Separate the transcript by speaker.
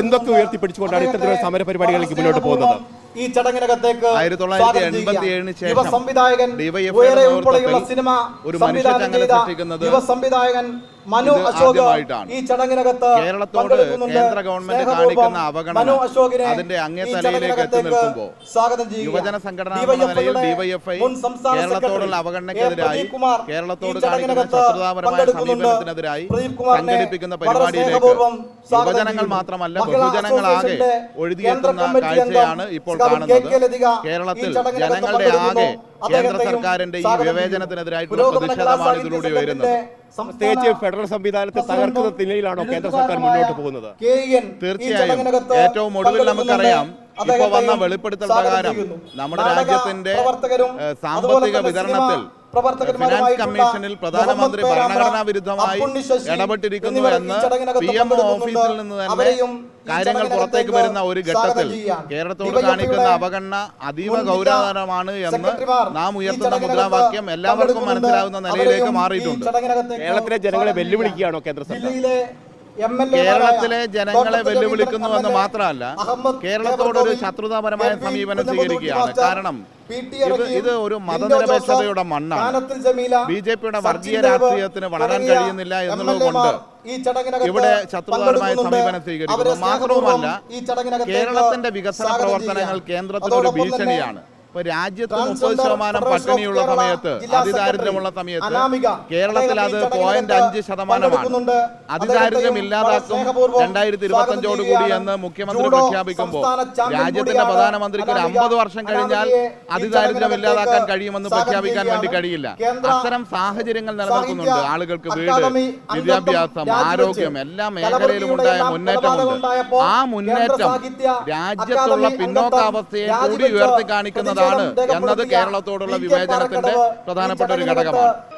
Speaker 1: എന്തൊക്കെ ഉയർത്തിപ്പിടിച്ചുകൊണ്ടാണ് ഇത്തരത്തിലുള്ള സമര പരിപാടികളിലേക്ക് മുന്നോട്ട് പോകുന്നത്?
Speaker 2: ഈ ചടങ്ങിനകത്തേക്ക് യുവ സംവിധായകൻ ഉയരെ ഉൾപ്പെടെയുള്ള സിനിമ സംവിധാനം ചെയ്ത യുവ സംവിധായകൻ മനു അശോക് ഈ ചടങ്ങിനകത്ത്.
Speaker 3: കേന്ദ്ര ഗവൺമെന്റ് കാണിക്കുന്ന അവഗണന
Speaker 2: മനു അശോകിനെ
Speaker 3: അതിന്റെ അങ്ങേ തലയിലേക്ക് എത്തി നിൽക്കുമ്പോൾ യുവജന സംഘടന ഡിവൈഎഫ്ഐ കേരളത്തോടുള്ള കേരളത്തോട് കാണിക്കുന്ന ശത്രുതാപരമായ. സമീപനത്തിനെതിരായി സംഘടിപ്പിക്കുന്ന പരിപാടിയിലേക്ക് യുവജനങ്ങൾ മാത്രമല്ല ബഹുജനങ്ങളാകെ ഒഴുകിയെത്തുന്ന കാഴ്ചയാണ് ഇപ്പോൾ കാണുന്നത് കേരളത്തിൽ ജനങ്ങളുടെ ആകെ കേന്ദ്ര സർക്കാരിന്റെ ഈ. വിവേചനത്തിനെതിരായിട്ടുള്ള പ്രതിഷേധമാണ് ഇതിലൂടെ വരുന്നത്
Speaker 1: പ്രത്യേകിച്ച് ഫെഡറൽ സംവിധാനത്തെ തകർക്കുന്ന നിലയിലാണോ കേന്ദ്ര സർക്കാർ മുന്നോട്ട് പോകുന്നത്?
Speaker 3: തീർച്ചയായും. ഏറ്റവും ഒടുവിൽ നമുക്കറിയാം. ഇപ്പൊ വന്ന വെളിപ്പെടുത്തൽ പ്രകാരം നമ്മുടെ രാജ്യത്തിന്റെ
Speaker 2: പ്രവർത്തകരും
Speaker 3: സാമ്പത്തിക വിതരണത്തിൽ കമ്മീഷനിൽ പ്രധാനമന്ത്രി ഭരണഘടനാ വിരുദ്ധമായി ഇടപെട്ടിരിക്കുന്നു എന്ന് പി എം ഓഫീസിൽ നിന്ന് തന്നെ
Speaker 2: അവരെയും
Speaker 3: കാര്യങ്ങൾ പുറത്തേക്ക് വരുന്ന ഒരു ഘട്ടത്തിൽ കേരളത്തോട് കാണിക്കുന്ന അവഗണന അതീവ ഗൗരവതരമാണ് എന്ന് നാം ഉയർത്തുന്ന മുദ്രാവാക്യം എല്ലാവർക്കും. മനസ്സിലാവുന്ന നിലയിലേക്ക് മാറിയിട്ടുണ്ട്.
Speaker 1: കേരളത്തിലെ ജനങ്ങളെ വെല്ലുവിളിക്കുകയാണോ കേന്ദ്ര സർക്കാർ?
Speaker 3: കേരളത്തിലെ ജനങ്ങളെ വെല്ലുവിളിക്കുന്നു എന്ന് മാത്രമല്ല കേരളത്തോടൊരു ശത്രുതാപരമായ സമീപനം സ്വീകരിക്കുകയാണ് കാരണം ഇത് ഇത് ഒരു മതനിരപേക്ഷതയുടെ മണ്ണാണ് ബി ജെ പിയുടെ വർഗീയ രാഷ്ട്രീയത്തിന് വളരാൻ കഴിയുന്നില്ല എന്നുള്ളത് കൊണ്ട് ഇവിടെ ശത്രുതാപരമായ സമീപനം സ്വീകരിക്കുന്നു. മാത്രവുമല്ല, കേരളത്തിന്റെ വികസന പ്രവർത്തനങ്ങൾ. ഒരു ഭീഷണിയാണ് ഇപ്പൊ രാജ്യത്ത് മുപ്പത് ശതമാനം പട്ടിണിയുള്ള സമയത്ത് അതിദാരിദ്ര്യമുള്ള സമയത്ത് കേരളത്തിൽ അത് പോയിന്റ് അഞ്ച് ശതമാനമാണ്. അതിദാരിദ്ര്യം ഇല്ലാതാക്കും. രണ്ടായിരത്തി
Speaker 2: ഇരുപത്തി
Speaker 3: അഞ്ചോട് കൂടി എന്ന് മുഖ്യമന്ത്രി പ്രഖ്യാപിക്കുമ്പോൾ രാജ്യത്തിന്റെ പ്രധാനമന്ത്രിക്ക് ഒരു. അമ്പത് വർഷം കഴിഞ്ഞാൽ അതിദാരിദ്ര്യം ഇല്ലാതാക്കാൻ കഴിയുമെന്ന് പ്രഖ്യാപിക്കാൻ വേണ്ടി കഴിയില്ല. അത്തരം സാഹചര്യങ്ങൾ നിലനിൽക്കുന്നുണ്ട്. ആളുകൾക്ക് വീട് വിദ്യാഭ്യാസം ആരോഗ്യം എല്ലാ മേഖലയിലും ഉണ്ടായ മുന്നേറ്റമുണ്ട്. ആ മുന്നേറ്റം രാജ്യത്തുള്ള പിന്നോക്കാവസ്ഥയെ കൂടി ഉയർത്തി കാണിക്കുന്നതാണ്
Speaker 2: പ്രതിഷേധം
Speaker 3: എന്നത് കേരളത്തോടുള്ള വിവേചനത്തിന്റെ പ്രധാനപ്പെട്ട ഒരു ഘടകമാണ്.